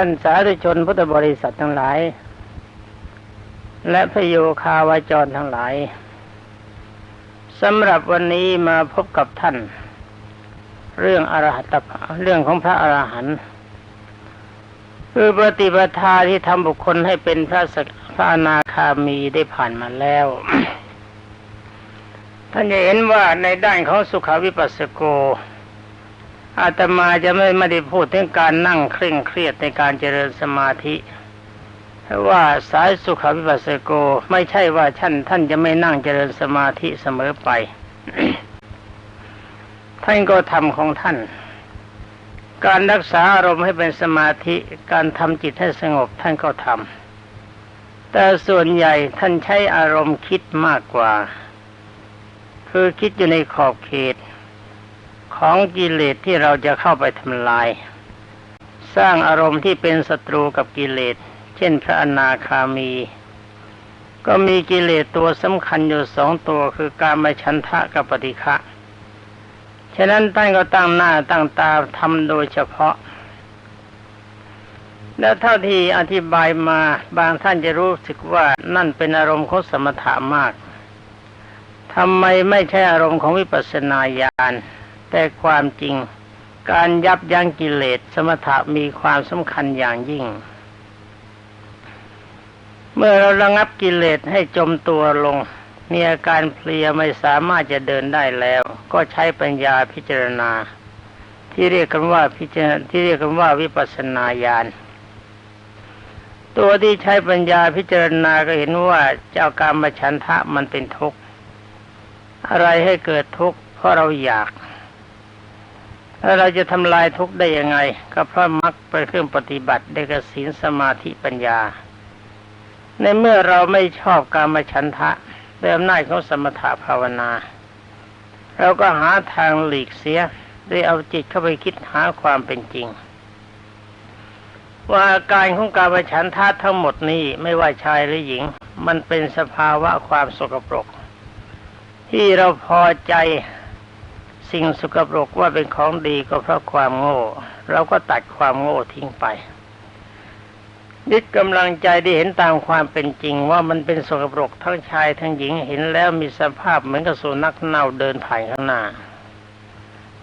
ท่านสาธุชนพุทธบริษัททั้งหลาย และพระโยคาวาจรทั้งหลายสำหรับวันนี้มาพบกับท่าน เรื่องอรหัตเรื่องของพระอรหันต์คือปฏิปทาที่ทำบุคคลให้เป็นพระสกพระอนาคามีได้ผ่านมาแล้ว ท่านจะเห็นว่าในด้านของสุขวิปัสสโก อาตมาจะไม่ไม่ได้พูดถึงการนั่งเคร่งเครียดในการเจริญสมาธิเพราะว่าสายสุขวิปัสสโกไม่ใช่ว่าท่านท่านจะไม่นั่งเจริญสมาธิเสมอไป ท่านก็ทำของท่าน การรักษาอารมณ์ให้เป็นสมาธิ การทำจิตให้สงบท่านก็ทำแต่ส่วนใหญ่ท่านใช้อารมณ์คิดมากกว่า คือคิดอยู่ในขอบเขต ของกิเลสที่เราจะเข้าไปทำลาย สร้างอารมณ์ที่เป็นศัตรูกับกิเลส เช่นพระอนาคามี ก็มีกิเลสตัวสำคัญอยู่สองตัวคือการมาชันทะกับปฏิฆะฉะนั้นท่านก็ตั้งหน้าตั้งตาทำโดยเฉพาะ และเท่าที่อธิบายมาบางท่านจะรู้สึกว่านั่นเป็นอารมณ์ของสมถะมากทำไมไม่ใช่อารมณ์ของวิปัสสนาญาณ แต่ความจริง การยับยั้งกิเลสสมถะมีความสำคัญอย่างยิ่ง เมื่อเราระงับกิเลสให้จมตัวลง มีอาการเพลียไม่สามารถจะเดินได้แล้ว ก็ใช้ปัญญาพิจารณา ที่เรียกกันว่าพิจารที่เรียกกันว่าวิปัสสนาญาณตัวที่ใช้ปัญญาพิจารณาก็เห็นว่าเจ้าการมฉันทะมันเป็นทุกข์อะไรให้เกิดทุกข์เพราะเราอยาก แล้วเราจะทำลายทุกข์ได้ยังไง ก็เพราะมรรคเป็นเครื่องปฏิบัติได้กสินสมาธิปัญญา ในเมื่อเราไม่ชอบการมาฉันทะด้วยอำนาจของสมถะภาวนา เราก็หาทางหลีกเสียด้วยเอาจิตเข้าไปคิดหาความเป็นจริง ว่าอาการของการมาฉันทะทั้งหมดนี้ไม่ว่าชายหรือหญิง มันเป็นสภาวะความสกปรก ที่เราพอใจ สิ่งสกปรกว่าเป็นของดีก็เพราะความโง่ เราก็ตัดความโง่ทิ้งไปยึดกำลังใจได้เห็นตามความเป็นจริงว่ามันเป็นสกปรกทั้งชายทั้งหญิงเห็นแล้วมีสภาพเหมือนกับสุนัขเน่าเดินผ่านข้างหน้า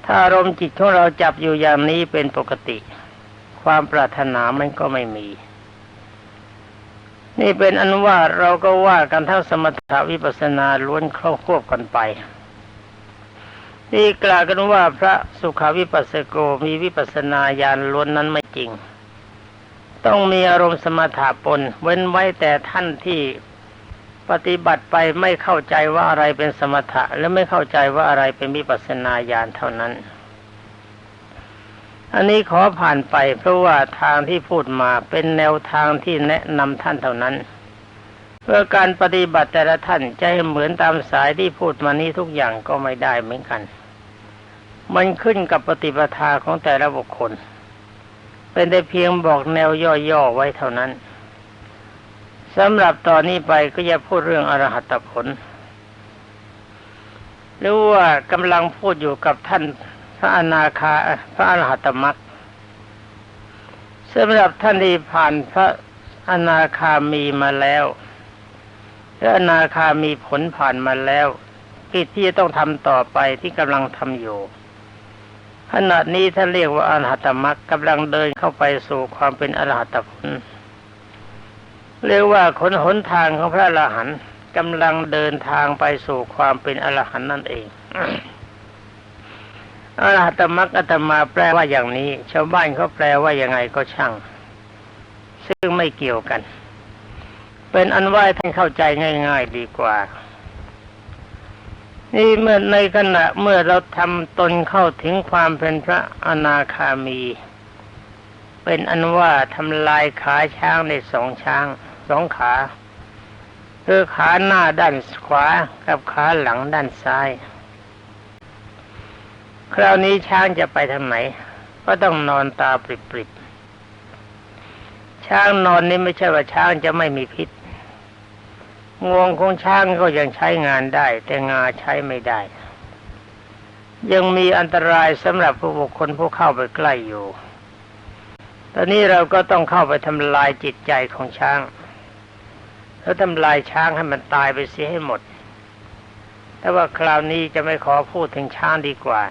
ถ้าอารมณ์จิตของเราจับอยู่อย่างนี้เป็นปกติ ความปรารถนามันก็ไม่มี นี่เป็นอันว่าเราก็ว่ากันทั้งสมถะวิปัสสนาล้วนเข้าควบกันไป นี่กล่าวกันว่าพระสุขาวิปัสสโกมีวิปัสนาญาณล้วนนั้นไม่จริง ต้องมีอารมณ์สมถะปน เว้นไว้แต่ท่านที่ปฏิบัติไปไม่เข้าใจว่าอะไรเป็นสมถะ และไม่เข้าใจว่าอะไรเป็นวิปัสนาญาณเท่านั้น อันนี้ขอผ่านไปเพราะว่าทางที่พูดมาเป็นแนวทางที่แนะนำท่านเท่านั้น เพื่อการปฏิบัติแต่ละท่านจะให้เหมือนตามสายที่พูดมานี้ทุกอย่างก็ไม่ได้เหมือนกัน มันขึ้นกับปฏิปทาของแต่ละบุคคล เป็นได้เพียงบอกแนวย่อๆไว้เท่านั้นสำหรับตอนนี้ไปก็จะพูดเรื่องอรหัตผลหรือว่ากำลังพูดอยู่กับท่านพระอนาคาพระอรหัตมรักสำหรับท่านที่ผ่านพระอนาคามีมาแล้ว พระอนาคามีผลผ่านมาแล้วกิจที่จะต้องทำต่อไปที่กำลังทำอยู่ขณะนี้ท่านเรียกว่าอรหัตมรรคกำลังเดินเข้าไปสู่ความเป็นอรหัตผลเรียกว่าขนหนทางของพระอรหันต์กำลังเดินทางไปสู่ความเป็นอรหันต์นั่นเองอรหัตมรรคอาตมาแปลว่าอย่างนี้ ชาวบ้านเขาแปลว่ายังไงก็ช่าง ซึ่งไม่เกี่ยวกัน เป็นอันว่าท่านเข้าใจง่าย ๆ ดีกว่า นี่เมื่อในขณะเมื่อเราทำตนเข้าถึงความเป็นพระอนาคามี เป็นอันว่าทำลายขาช้างในสองช้างสองขา คือขาหน้าด้านขวากับขาหลังด้านซ้าย คราวนี้ช้างจะไปทางไหน ก็ต้องนอนตาปริบๆช้างนอนนี่ไม่ใช่ว่าช้างจะไม่มีพิษ งวงของช้างก็ยังใช้งานได้ แต่งาใช้ไม่ได้ ยังมีอันตรายสำหรับผู้บุคคลผู้เข้าไปใกล้อยู่ ตอนนี้เราก็ต้องเข้าไปทำลายจิตใจของช้าง แล้วทำลายช้างให้มันตายไปเสียให้หมด แต่ว่าคราวนี้จะไม่ขอพูดถึงช้างดีกว่า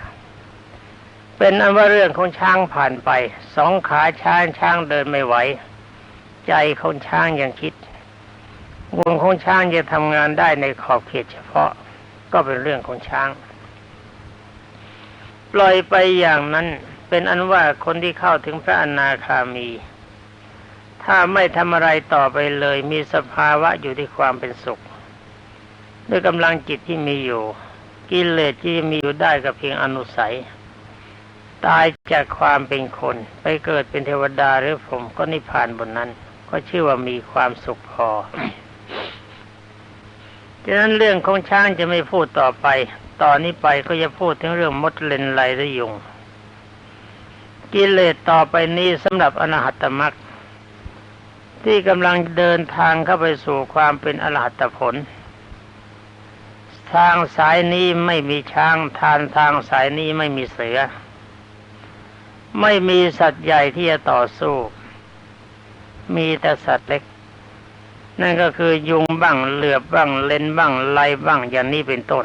เป็นอันว่าเรื่องของช้างผ่านไป สองขาช้างช้างเดินไม่ไหว ใจของช้างยังคิด วงของช้างจะทำงานได้ในขอบเขตเฉพาะก็เป็นเรื่องของช้าง ปล่อยไปอย่างนั้นเป็นอันว่าคนที่เข้าถึงพระอนาคามี ถ้าไม่ทำอะไรต่อไปเลย มีสภาวะอยู่ที่ความเป็นสุข ด้วยกำลังจิตที่มีอยู่ กิเลสที่มีอยู่ได้กับเพียงอนุสัย ตายจากความเป็นคน ไปเกิดเป็นเทวดาหรือผมก็นิพพานบนนั้น ก็ชื่อว่ามีความสุขพอ ดังนั้นเรื่องของช้างจะไม่พูดต่อไป ตอนนี้ไปก็จะพูดถึงเรื่องมดเลนไลและยุง กิเลสต่อไปนี้สำหรับอนาหัตมรรคที่กำลังเดินทางเข้าไปสู่ความเป็นอรหัตผล ทางสายนี้ไม่มีช้างทานทางสายนี้ไม่มีเสือ ไม่มีสัตว์ใหญ่ที่จะต่อสู้ มีแต่สัตว์เล็ก นั่นก็คือยุงบ้างเหลือบบ้างเลนบ้างไลบ้างอย่างนี้เป็นต้น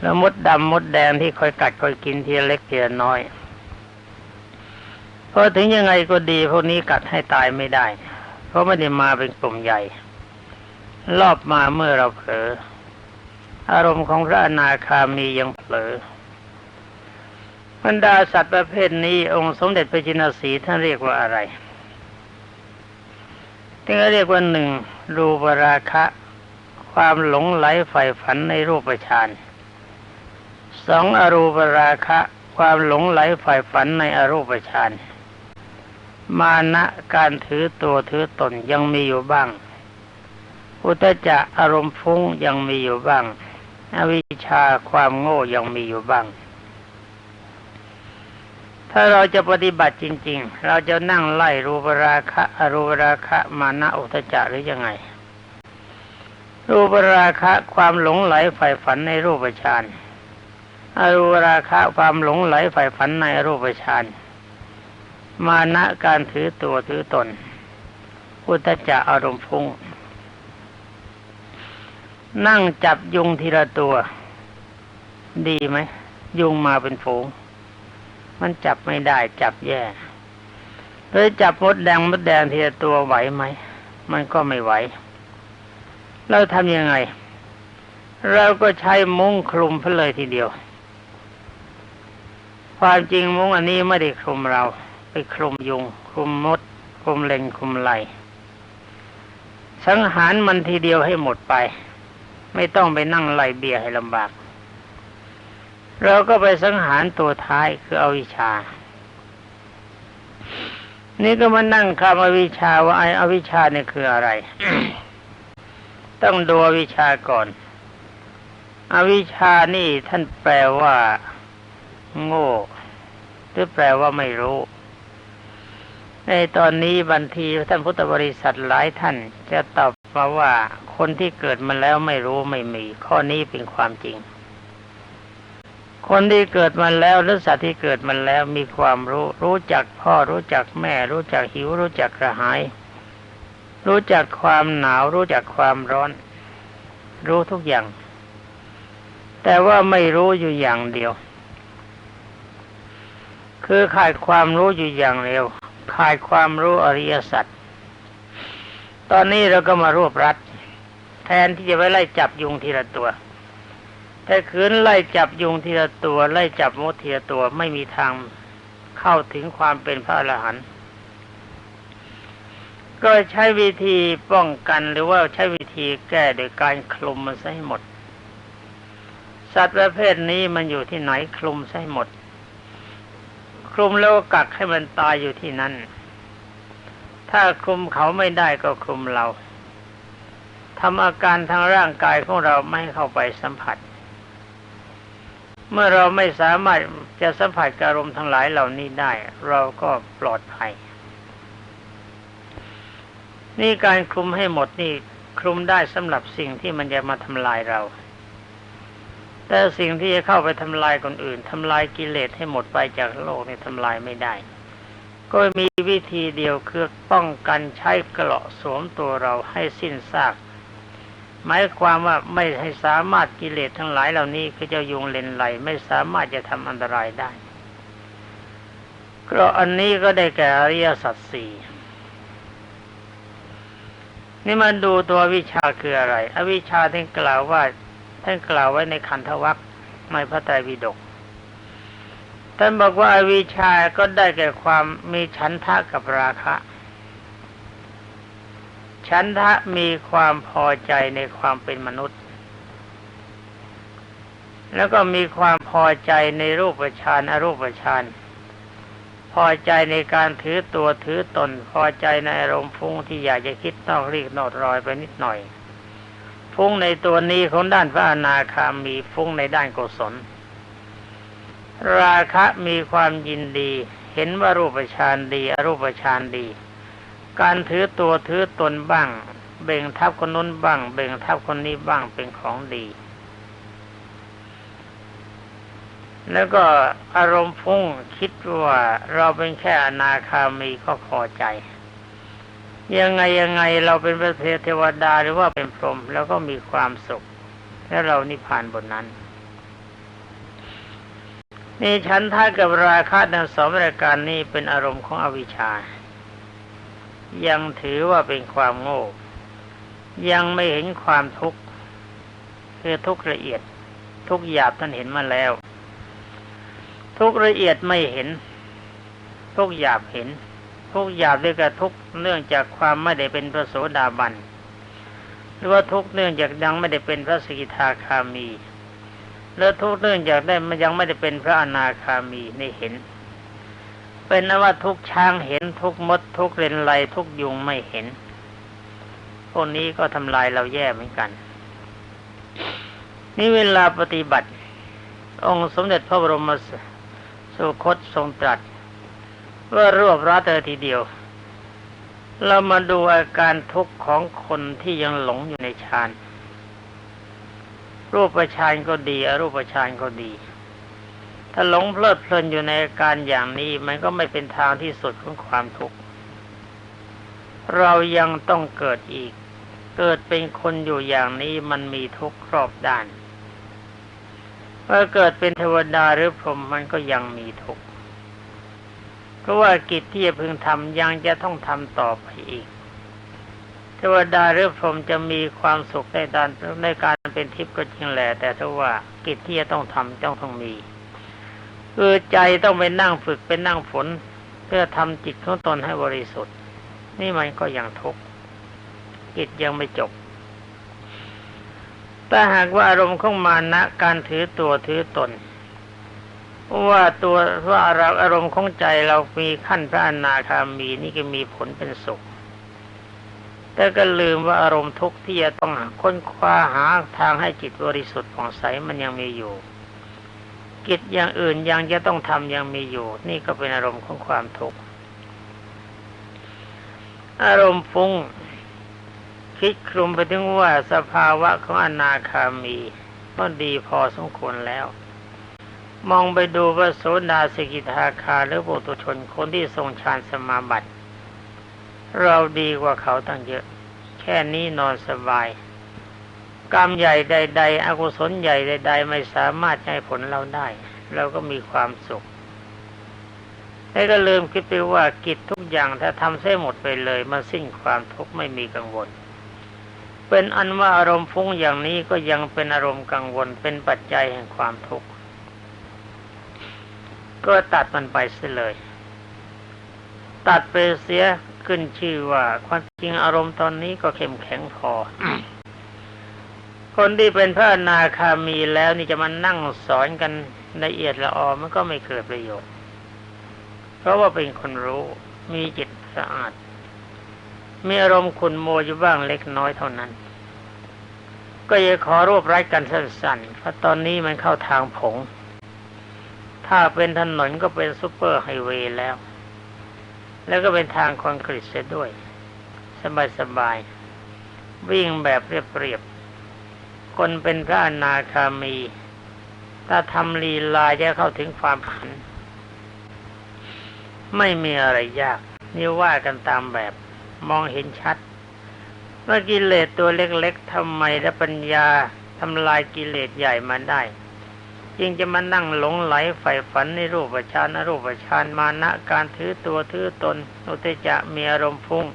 แล้วมดดำมดแดงที่คอยกัดคอยกินทีเล็กทีน้อยเพราะถึงยังไงก็ดีพวกนี้กัดให้ตายไม่ได้ เพราะไม่ได้มาเป็นกลุ่มใหญ่ รอบมาเมื่อเราเผลออารมณ์ของพระอนาคามียังเผลอบรรดาสัตว์ประเภทนี้องค์สมเด็จพระจินสีท่านเรียกว่าอะไร ที่เขาเรียกว่าหนึ่งรูปราคะ ความหลงไหลใฝ่ฝันในรูปฌานสองอรูปราคะ ความหลงไหลใฝ่ฝันในอรูปฌานมานะการถือตัวถือตนยังมีอยู่บ้าง อุตจะอารมณ์ฟุ้งยังมีอยู่บ้าง อวิชชาความโง่ยังมีอยู่บ้าง ถ้าเราจะปฏิบัติจริง ๆ เราจะนั่งไล่รูปราคะอรูปราคะมานะอุตจะหรือยังไง รูปราคะความหลงไหลใฝ่ฝันในรูปฌานอรูปราคะความหลงไหลใฝ่ฝันในรูปฌานมานะการถือตัวถือตน อุตจะอารมณ์ฟุ้งนั่งจับยุงทีละตัว ดีไหม ยุงมาเป็นฝูง มันจับไม่ได้จับแย่หรือจับมดแดงมดแดงทีละตัวไหวไหม มันก็ไม่ไหว เราทำยังไง เราก็ใช้มุ้งคลุมเพเลยทีเดียว ความจริงมุ้งอันนี้ไม่ได้คลุมเรา ไปคลุมยุง คลุมมด คลุมเล็งคลุมไหลสังหารมันทีเดียวให้หมดไป ไม่ต้องไปนั่งไล่เบียให้ลำบาก เราก็ไปสังหารตัวท้ายคืออวิชชา นี่ก็มานั่งคำอวิชชาว่าไออวิชชาเนี่ยคืออะไร ต้องดูอวิชชาก่อน อวิชชานี่ท่านแปลว่า โง่ หรือแปลว่าไม่รู้ ในตอนนี้บันทีท่านพุทธบริษัทหลายท่านจะตอบมาว่าคนที่เกิดมาแล้วไม่รู้ไม่มี ข้อนี้เป็นความจริง คนที่เกิดมาแล้วหรือสัตว์ที่เกิดมาแล้วมีความรู้ รู้จักพ่อรู้จักแม่ รู้จักหิว รู้จักกระหาย รู้จักความหนาว รู้จักความร้อน รู้ทุกอย่าง แต่ว่าไม่รู้อยู่อย่างเดียว คือขาดความรู้อยู่อย่างเดียวขาดความรู้อริยสัจตอนนี้เราก็มารวบรัด แทนที่จะไปไล่จับยุงทีละตัว แต่คืนไล่จับยุงทีละตัว ไล่จับมดทีละตัวไม่มีทางเข้าถึงความเป็นพระอรหันต์ก็ใช้วิธีป้องกันหรือว่าใช้วิธีแก้โดยการคลุมมันให้หมด สัตว์ประเภทนี้มันอยู่ที่ไหนคลุมให้หมด คลุมแล้วกักให้มันตายอยู่ที่นั่น ถ้าคลุมเขาไม่ได้ก็คลุมเราทำอาการทางร่างกายของเราไม่เข้าไปสัมผัส เมื่อเราไม่สามารถจะสัมผัสอารมณ์ทั้งหลายเหล่านี้ได้ เราก็ปลอดภัย นี่การคลุมให้หมดนี่คลุมได้สำหรับสิ่งที่มันจะมาทำลายเรา แต่สิ่งที่จะเข้าไปทำลายคนอื่นทำลายกิเลสให้หมดไปจากโลกนี่ทำลายไม่ได้ ก็มีวิธีเดียวคือป้องกันใช้กระสวมตัวเราให้สิ้นซาก หมายความว่าไม่ให้สามารถกิเลสทั้งหลายเหล่านี้คือเจ้ายุงเลนไหล ไม่สามารถจะทำอันตรายได้กราะอันนี้ก็ได้แก่อริยสัจสี่นี่มันดูตัววิชาคืออะไร อวิชาท่านกล่าวว่าท่านกล่าวไว้ในขันธวัคในพระไตรปิฎกท่านบอกว่าอวิชชาก็ได้แก่ความมีฉันทะกับราคะ ฉันทะมีความพอใจในความเป็นมนุษย์ แล้วก็มีความพอใจในรูปฌานอรูปฌานพอใจในการถือตัวถือตน พอใจในอารมณ์ฟุ้งที่อยากจะคิดนอกรีกนอกรอยไปนิดหน่อยฟุ้งในตัวนี้ของด้านพระอนาคามีฟุ้งในด้านกุศล ราคะมีความยินดี เห็นว่ารูปฌานดี อรูปฌานดี การถือตัวถือตนบ้าง เบ่งทับคนนู้นบ้าง เบ่งทับคนนี้บ้างเป็นของดี แล้วก็อารมณ์ฟุ้งคิดว่าเราเป็นแค่อนาคามีก็พอใจ ยังไงยังไงเราเป็นพระเทวดาหรือว่าเป็นพรหมแล้วก็มีความสุข และเรานิพพานบนนั้นนี่ฉันท่ากับราคะทั้งสองรายการนี้เป็นอารมณ์ของอวิชชา ยังถือว่าเป็นความโง่ ยังไม่เห็นความทุกข์คือทุกละเอียด ทุกหยาบท่านเห็นมาแล้ว ทุกละเอียดไม่เห็น ทุกหยาบเห็น ทุกหยาบด้วยกับทุกเนื่องจากความไม่ได้เป็นพระโสดาบันหรือว่าทุกเนื่องจากยังไม่ได้เป็นพระสกิทาคามี แล้วทุกเรื่องอยากได้มันยังไม่ได้เป็นพระอนาคามีในเห็น เป็นนว่าทุกช้างเห็นทุกมดทุกเรนไลทุกยุงไม่เห็น พวกนี้ก็ทำลายเราแย่เหมือนกัน นี่เวลาปฏิบัติ องค์สมเด็จพระบรมสุคตทรงตรัส ว่ารวบรัดเธอทีเดียว เรามาดูอาการทุกข์ของคนที่ยังหลงอยู่ในฌานรูปฌานก็ดีอรูปฌานก็ดี ถ้าหลงเพลิดเพลินอยู่ในาการอย่างนี้ มันก็ไม่เป็นทางที่สุดของความทุกข์ เรายังต้องเกิดอีก เกิดเป็นคนอยู่อย่างนี้มันมีทุกข์ครอบด้านเมื่อเกิดเป็นเทวดาหรือพรหมมันก็ยังมีทุกข์เพราะว่ากิจที่จะพึงทำยังจะต้องทำต่อไปอีก เทวดาหรือพรหมจะมีความสุขในการในการเป็นทิพย์ก็จริงแหละแต่ถ้าว่ากิจที่จะต้องทำต้องต้องมี คือใจต้องไปนั่งฝึกเป็นนั่งฝน เพื่อทำจิตของตนให้บริสุทธิ์ นี่มันก็ยังทุกข์กิจยังไม่จบแต่หากว่าอารมณ์ของมานะ การถือตัวถือตน ว่าตัวว่าอารมณ์ของใจเรามีขั้นพระอนาคามีนี่ก็มีผลเป็นสุข แต่ก็ลืมว่าอารมณ์ทุกข์ที่จะต้องค้นคว้าหาทางให้จิตบริสุทธิ์ผ่องใสมันยังมีอยู่ กิจอย่างอื่นยังจะต้องทำยังมีอยู่ นี่ก็เป็นอารมณ์ของความทุกข์อารมณ์ฟุ้งคิดคลุมไปถึงว่าสภาวะของอนาคามีก็ดีพอสมควรแล้ว มองไปดูว่าโสดาสกิทาคาหรือปุถุชนคนที่ทรงฌานสมาบัติ เราดีกว่าเขาตั้งเยอะ แค่นี้นอนสบาย กรรมใหญ่ใด ๆ อกุศลใหญ่ใด ๆ ไม่สามารถให้ผลเราได้ เราก็มีความสุขแต่ก็ลืมคิดไปว่ากิจทุกอย่างถ้าทำเสียหมดไปเลยมันสิ้นความทุกข์ไม่มีกังวล เป็นอันว่าอารมณ์ฟุ้งอย่างนี้ก็ยังเป็นอารมณ์กังวลเป็นปัจจัยแห่งความทุกข์ก็ตัดมันไปเสียเลย ตัดไปเสียขึ้นชื่อว่าความจริงอารมณ์ตอนนี้ก็เข้มแข็งพอ คนที่เป็นพระอนาคามีแล้วนี่จะมานั่งสอนกันละเอียดละออมันก็ไม่เกิดประโยชน์ เพราะว่าเป็นคนรู้มีจิตสะอาด มีอารมณ์ขุนโมอยู่บ้างเล็กน้อยเท่านั้น ก็อย่าขอรวบรัดกันสั้นๆเพราะตอนนี้มันเข้าทางผง ถ้าเป็นถนนก็เป็นซูเปอร์ไฮเวย์แล้ว แล้วก็เป็นทางคอนกรีตเสียด้วย สบายสบายวิ่งแบบเรียบๆ คนเป็นพระอนาคามี ถ้าทำลีลาจะเข้าถึงความผัน ไม่มีอะไรยาก นี่ว่ากันตามแบบมองเห็นชัดเมื่อกิเลสตัวเล็กๆทำไมและปัญญาทำลายกิเลสใหญ่มาได้ยิ่งจะมานั่งหลงไหลใฝ่ฝันในรูปฌานรูปฌานมานะการถือตัวถือตนอุตจะมีอารมณ์พุ่ง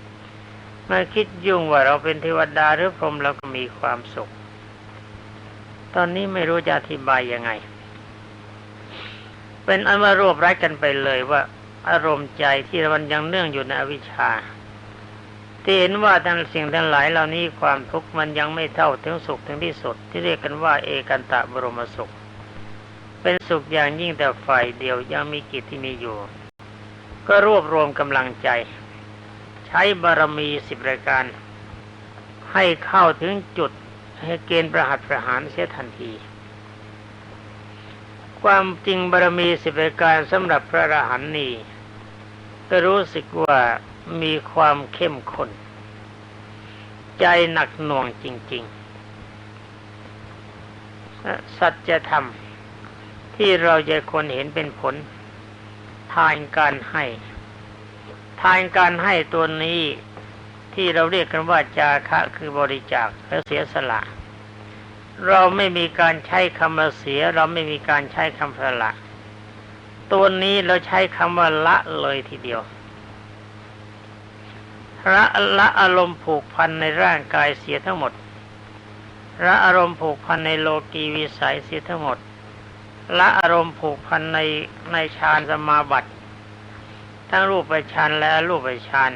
เมื่อคิดยุ่งว่าเราเป็นเทวดาหรือพรหมเราก็มีความสุข ตอนนี้ไม่รู้จะอธิบายยังไง เป็นอันว่ารวบรัดกันไปเลยว่าอารมณ์ใจที่มันยังเนื่องอยู่ในอวิชชาที่เห็นว่าทั้งสิ่งทั้งหลายเหล่านี้ความทุกข์มันยังไม่เท่าถึงสุขถึงที่สุด ที่เรียกกันว่าเอกันตะบรมสุข เป็นสุขอย่างยิ่งแต่ฝ่ายเดียวยังมีกิจที่มีอยู่ ก็รวบรวมกำลังใจ ใช้บารมีสิบรายการ ให้เข้าถึงจุด ให้เกณฑ์ประหัตประหารเสียทันที ความจริงบารมีสิบรายการสำหรับพระอรหันต์นี้ก็รู้สึกว่ามีความเข้มข้นใจหนักหน่วงจริง ๆ สัจธรรมที่เราจะคนเห็นเป็นผล ทานการให้ ทานการให้ตัวนี้ ที่เราเรียกกันว่าจาคะคือบริจาคและเสียสละ เราไม่มีการใช้คำว่าเสีย เราไม่มีการใช้คำสละ ตัวนี้เราใช้คำว่าละเลยทีเดียวละละอารมณ์ผูกพันในร่างกายเสียทั้งหมดละอารมณ์ผูกพันในโลกีวิสัยเสียทั้งหมดละอารมณ์ผูกพันในในฌานสมาบัติ ทั้งรูปฌานและรูปไปฌาน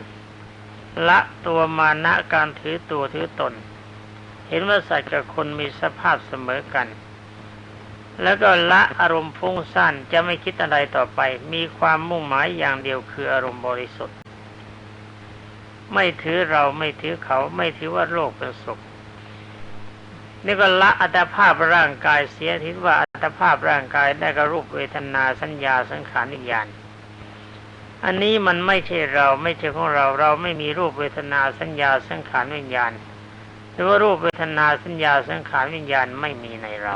ละตัวมานะการถือตัวถือตน เห็นว่าสัตว์กับคนมีสภาพเสมอกัน แล้วก็ละอารมณ์ฟุ้งซ่านจะไม่คิดอะไรต่อไป มีความมุ่งหมายอย่างเดียวคืออารมณ์บริสุทธิ์ ไม่ถือเราไม่ถือเขาไม่ถือว่าโลกเป็นสุขนี่ก็ละอัตภาพร่างกายเสียทิศว่าอัตภาพร่างกายได้กับรูปเวทนาสัญญาสังขารนิยาน อันนี้มันไม่ใช่เราไม่ใช่ของเราเราไม่มีรูปเวทนาสัญญาสังขารวิญญาณหรือว่ารูปเวทนาสัญญาสังขารวิญญาณไม่มีในเรา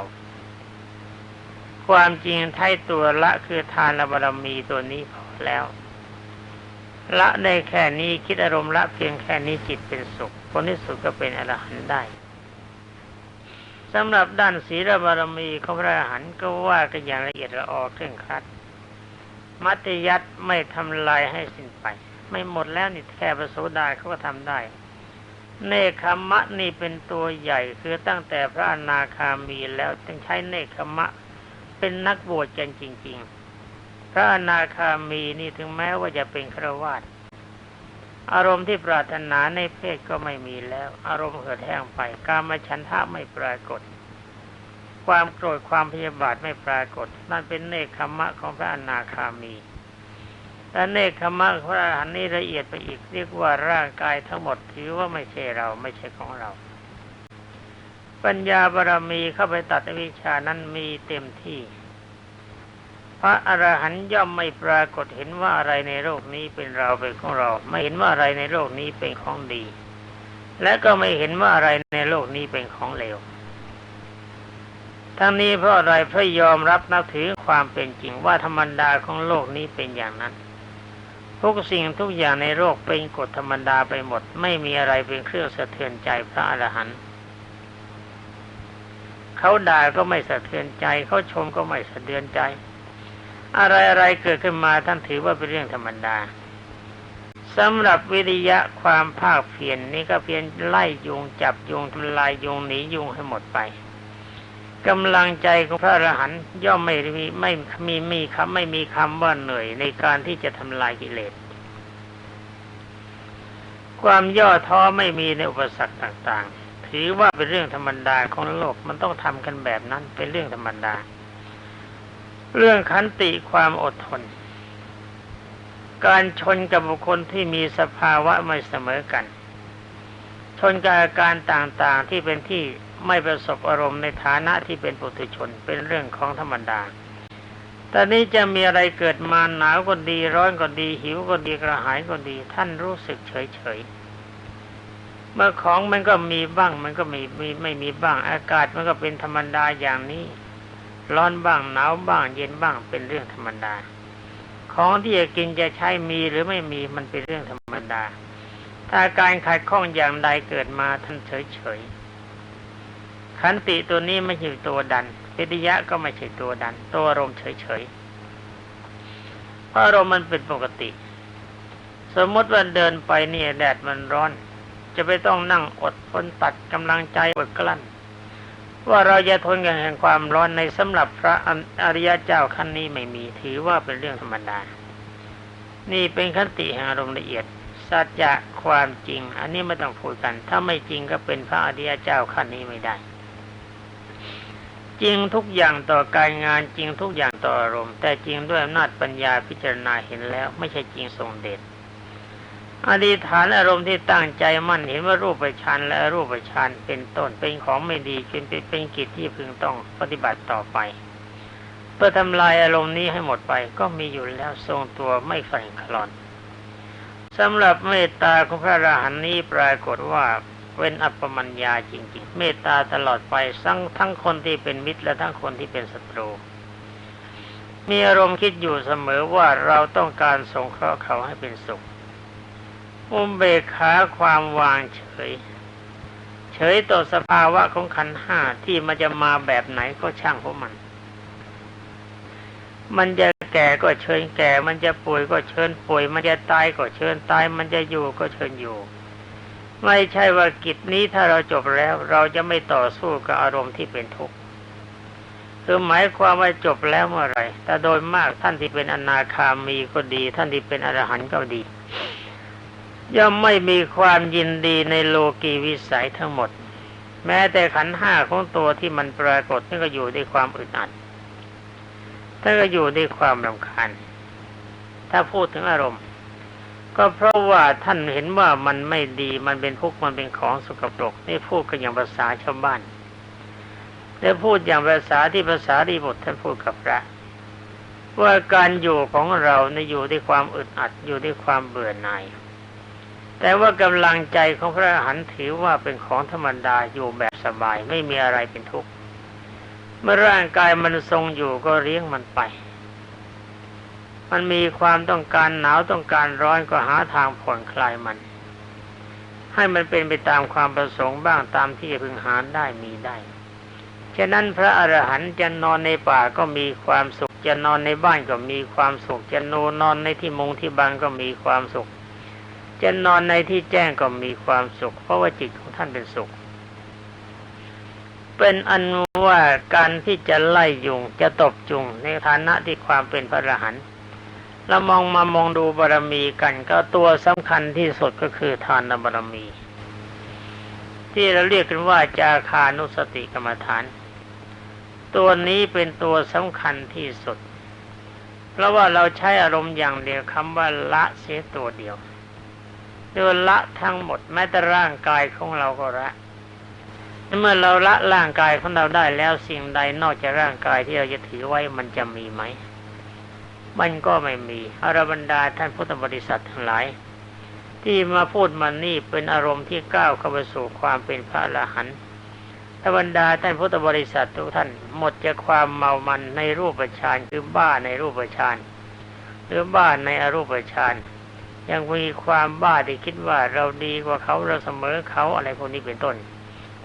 ความจริงไท้ตัวละคือทานบารมีตัวนี้พอแล้ว ละได้แค่นี้คิดอารมณ์ละเพียงแค่นี้จิตเป็นสุขผลที่สุดก็เป็นอรหันต์ได้สำหรับด้านศีลบารมีของพระอรหันต์ก็ว่ากันอย่างละเอียดละออเคร่งครัด มัตยัตไม่ทำลายให้สิ้นไป ไม่หมดแล้วนี่แค่ประโสดาเขาก็ทำได้ เนคขมะนี่เป็นตัวใหญ่คือตั้งแต่พระอนาคามีแล้วจึงใช้เนคขมะ เป็นนักบวชกันจริง ๆ พระอนาคามีนี่ถึงแม้ว่าจะเป็นครวาตอารมณ์ที่ปรารถนาในเพศก็ไม่มีแล้ว อารมณ์เหือดแห้งไป การมาฉันทะไม่ปรากฏ ความโกรธความพยาบาทไม่ปรากฏ นั่นเป็นเนคขมะของพระอนาคามีแต่เนคขมะพระอรหันต์นี้ละเอียดไปอีกเรียกว่าร่างกายทั้งหมดถือว่าไม่ใช่เราไม่ใช่ของเรา ปัญญาบารมีเข้าไปตัดวิชานั้นมีเต็มที่ พระอรหันต์ย่อมไม่ปรากฏเห็นว่าอะไรในโลกนี้เป็นเราเป็นของเรา ไม่เห็นว่าอะไรในโลกนี้เป็นของดี และก็ไม่เห็นว่าอะไรในโลกนี้เป็นของเลว ทั้งนี้เพราะอะไรเพระยอมรับนับถือความเป็นจริงว่าธรรมดาของโลกนี้เป็นอย่างนั้น ทุกสิ่งทุกอย่างในโลกเป็นกฎธรรมดาไปหมด ไม่มีอะไรเป็นเครื่องสะเทือนใจพระอรหันต์เขาด่าก็ไม่สะเทือนใจ เขาชมก็ไม่สะเทือนใจ อะไรอะไรเกิดขึ้นมาท่านถือว่าเป็นเรื่องธรรมดาสำหรับวิริยะความภาคเพียรนนี่ก็เพียงไล่ยุงจับยุงทำลายยุงหนียุงให้หมดไป กำลังใจของพระอรหันต์ย่อมไม่มีไม่มีมีคำไม่มีคำว่าเหนื่อยในการที่จะทำลายกิเลส ความย่อท้อไม่มีในอุปสรรคต่างๆ ถือว่าเป็นเรื่องธรรมดาของโลกมันต้องทำกันแบบนั้นเป็นเรื่องธรรมดา เรื่องขันติความอดทน การชนกับบุคคลที่มีสภาวะไม่เสมอกัน ชนกับอาการต่างๆที่เป็นที่ ไม่ประสบอารมณ์ในฐานะที่เป็นปุถุชนเป็นเรื่องของธรรมดาตอนนี้จะมีอะไรเกิดมาหนาวก็ดี ร้อนก็ดี หิวก็ดีกระหายก็ดี ท่านรู้สึกเฉยๆเมื่อของมันก็มีบ้าง มันก็มีมีไม่มีบ้าง อากาศมันก็เป็นธรรมดาอย่างนี้ ร้อนบ้างหนาวบ้าง เย็นบ้างเป็นเรื่องธรรมดา ของที่จะกินจะใช้มีหรือไม่มีมันเป็นเรื่องธรรมดา ถ้าการขัดข้องอย่างใดเกิดมาท่านเฉยเฉย ขันติตัวนี้ไม่ใช่ตัวดันพิทยะก็ไม่ใช่ตัวดัน ตัวอารมณ์เฉยๆเพราะอารมณ์มันเป็นปกติ สมมติว่าเดินไปนี่แดดมันร้อน จะไปต้องนั่งอดทนตัดกำลังใจอดกลั้น ว่าเราจะทนกับแห่งความร้อนในสำหรับพระอริยเจ้าขั้นนี้ไม่มีถือว่าเป็นเรื่องธรรมดา นี่เป็นคติแห่งอารมณ์ละเอียดสัจจะความจริง อันนี้ไม่ต้องพูดกัน ถ้าไม่จริงก็เป็นพระอริยเจ้าขั้นนี้ไม่ได้ จริงทุกอย่างต่อการงานจริงทุกอย่างต่ออารมณ์แต่จริงด้วยอำนาจปัญญาพิจารณาเห็นแล้ว ไม่ใช่จริงทรงเดชอธิษฐานอารมณ์ที่ตั้งใจมั่นเห็นว่ารูปฌานและรูปฌานเป็นต้นเป็นของไม่ดีเป็นเป็นกิจที่พึงต้องปฏิบัติต่อไป เพื่อทำลายอารมณ์นี้ให้หมดไปก็มีอยู่แล้วทรงตัวไม่สั่นคลอนสำหรับเมตตาของพระราหันนี้ปรากฏว่า เป็นอัปปมัญญาจริง ๆ เมตตาตลอดไปทั้งทั้งคนที่เป็นมิตรและทั้งคนที่เป็นศัตรู มีอารมณ์คิดอยู่เสมอว่าเราต้องการสงเคราะห์เขาให้เป็นสุข อุมเบกขาความวางเฉย เฉยต่อสภาวะของขันห้าที่มันจะมาแบบไหนก็ช่างของมัน มันจะแก่ก็เชิญแก่ มันจะป่วยก็เชิญป่วย มันจะตายก็เชิญตาย มันจะอยู่ก็เชิญอยู่ ไม่ใช่ว่ากิจนี้ถ้าเราจบแล้ว เราจะไม่ต่อสู้กับอารมณ์ที่เป็นทุกข์คือหมายความว่าจบแล้วเมื่อไรแต่โดยมากท่านที่เป็นอนาคามีก็ดี ท่านที่เป็นอรหันต์ก็ดี ย่อมไม่มีความยินดีในโลกีวิสัยทั้งหมด แม้แต่ขันห้าของตัวที่มันปรากฏนี่ก็อยู่ด้วยความอึดอัดถ้าก็อยู่ด้วยความรำคาญถ้าพูดถึงอารมณ์ ก็เพราะว่าท่านเห็นว่ามันไม่ดีมันเป็นทุกข์มันเป็นของสกปรกนี่พูดกันอย่างภาษาชาวบ้านและพูดอย่างภาษาที่ภาษาดีบทท่านพูดกับพระ ว่าการอยู่ของเราในอยู่ด้วยความอึดอัดอยู่ด้วยความเบื่อหน่ายแต่ว่ากำลังใจของพระอรหันต์ถือว่าเป็นของธรรมดาอยู่แบบสบายไม่มีอะไรเป็นทุกข์เมื่อร่างกายมันทรงอยู่ก็เลี้ยงมันไป มันมีความต้องการหนาวต้องการร้อนก็หาทางผ่อนคลายมัน ให้มันเป็นไปตามความประสงค์บ้างตามที่พึงหาได้มีได้ฉะนั้นพระอรหันต์จะนอนในป่าก็มีความสุข จะนอนในบ้านก็มีความสุข จะนูนอนในที่มุงที่บังก็มีความสุข จะนอนในที่แจ้งก็มีความสุข เพราะว่าจิตของท่านเป็นสุข เป็นอันว่าการที่จะไล่ยุงจะตบจุงในฐานะที่ความเป็นพระอรหันต์ เรามองมามองดูบารมีกัน ก็ตัวสำคัญที่สุดก็คือทานบารมี ที่เราเรียกกันว่าจาคานุสติกรรมฐาน ตัวนี้เป็นตัวสำคัญที่สุด เพราะว่าเราใช้อารมณ์อย่างเดียวคำว่าละเสียตัวเดียวเรียละทั้งหมดแม้แต่ร่างกายของเราก็ละเมื่อเราละร่างกายของเราได้แล้วสิ่งใดนอกจากร่างกายที่เราจะถือไว้มันจะมีไหม มันก็ไม่มีอรบรรดาท่านพุทธบริษัททั้งหลาย ที่มาพูดมันนี่เป็นอารมณ์ที่ก้าวเข้าไปสู่ความเป็นพระอรหันต์ธรรมดาท่านพุทธบริษัททุกท่านหมดจากความเมามันในรูปฌานคือบ้าในรูปฌานหรือบ้าในอรูปฌานยังมีความบ้าที่คิดว่าเราดีกว่าเขาเราเสมอเขาอะไรพวกนี้เป็นต้น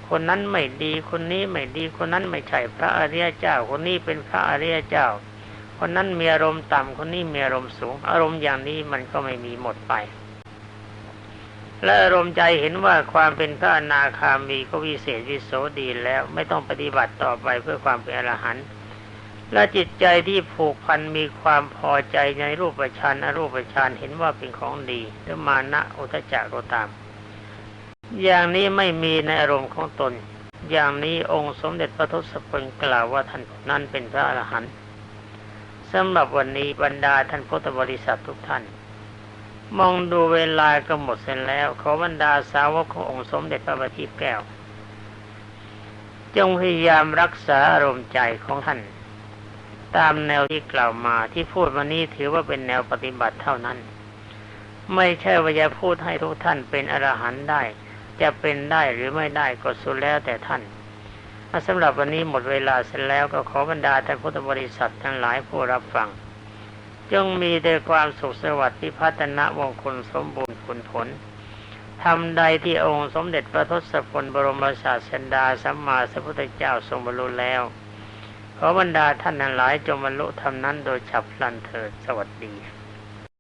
คนนั้นไม่ดีคนนี้ไม่ดีคนนั้นไม่ใช่พระอริยเจ้า คนนี้เป็นพระอริยเจ้า คนนั้นมีอารมณ์ต่ำคนนี้มีอารมณ์สูง อารมณ์อย่างนี้มันก็ไม่มีหมดไป และอารมณ์ใจเห็นว่าความเป็นพระอนาคามีก็วิเศษวิโสดีแล้ว ไม่ต้องปฏิบัติต่อไปเพื่อความเป็นอรหันต์และจิตใจที่ผูกพันมีความพอใจในรูปฌานอรูปฌานเห็นว่าเป็นของดีหรือมานะอุทจักก็ตาม อย่างนี้ไม่มีในอารมณ์ของตน อย่างนี้องค์สมเด็จพระทศพลกล่าวว่าท่านนั้นเป็นพระอรหันต์ สำหรับวันนี้บรรดาท่านพุทธบริษัททุกท่าน มองดูเวลาก็หมดเสร็จแล้ว ขอบรรดาสาวกขององค์สมเด็จพระบัณฑิตแก้ว จงพยายามรักษาอารมณ์ใจของท่าน ตามแนวที่กล่าวมาที่พูดวันนี้ถือว่าเป็นแนวปฏิบัติเท่านั้น ไม่ใช่ว่าจะพูดให้ทุกท่านเป็นอรหันต์ได้ จะเป็นได้หรือไม่ได้ก็สุดแล้วแต่ท่าน สำหรับวันนี้หมดเวลาเสร็จแล้วก็ขอบรรดาท่านพุทธบริษัททั้งหลายผู้รับฟัง จงมีแต่ความสุขสวัสดิ์พิพัฒนมงคลสมบูรณ์ผลผลทำใดที่องค์สมเด็จพระทศพลบรมศาสดาสัมมาสัมพุทธเจ้าทรงบรรลุแล้ว ขอบรรดาท่านทั้งหลายจงบรรลุธรรมนั้นโดยฉับพลันเถิดสวัสดี